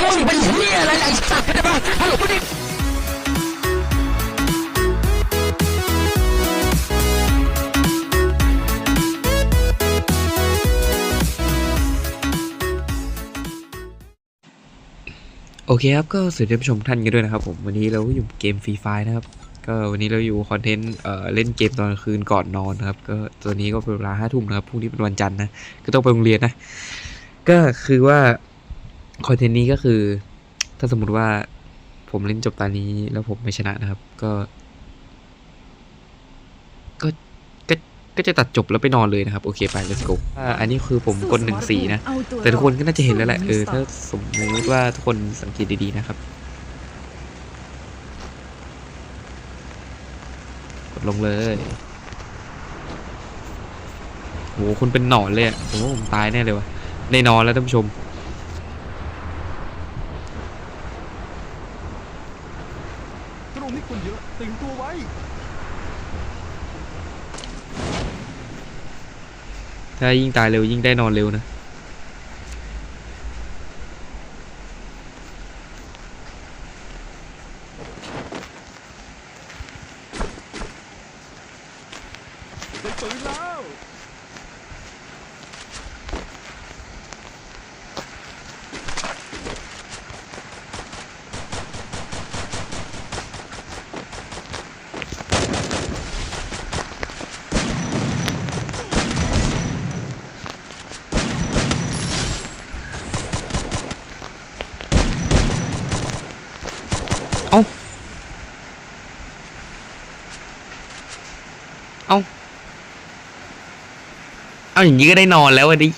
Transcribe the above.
แล้วมึงเป็นเหี้ยอะไรไอ้สัตว์เข้าใจปะฮัลโหลพูดดิโอเคครับ ก็สวัสดีท่านผู้ชมท่านกันด้วยนะครับผมวันนี้เราอยู่เกมฟรีไฟนะครับ ก็วันนี้เราอยู่คอนเทนต์เอ่อเล่นเกมตอนคืนก่อนนอนนะครับ ก็ตอนนี้ก็เป็นเวลาห้าทุ่มนะครับพรุ่งนี้เป็นวันจันทร์นะ ก็ต้องไปโรงเรียนนะ ก็คือว่า คอนเทนต์นี้ก็คือ ถ้าสมมติว่าผมเล่นจบตานี้แล้วผมไม่ชนะนะครับ ก็ ก็ก็ก็จะตัดจบแล้วไปนอนเลยนะครับ โอเคไป let's go อ,อันนี้คือผมกดหนึ่งสีนะ แต่ทุกคนก็น่าจะเห็นแล้วแหละ เออ ถ้าสมมติว่าทุกคนสังเกตดีๆนะครับ กดลงเลยโหคุณเป็นหนอนเลยอะผมว่าผมตายแน่เลยวะได้นอนแล้วท่านผู้ชม รงนี้คนเยอะติงตัวไว้ ถ้ายิ่งตายเร็วยิ่งได้นอนเร็วนะ ได้ปืนแล้ว เอา เอาอย่างนี้ก็ได้นอนแล้วอะดิ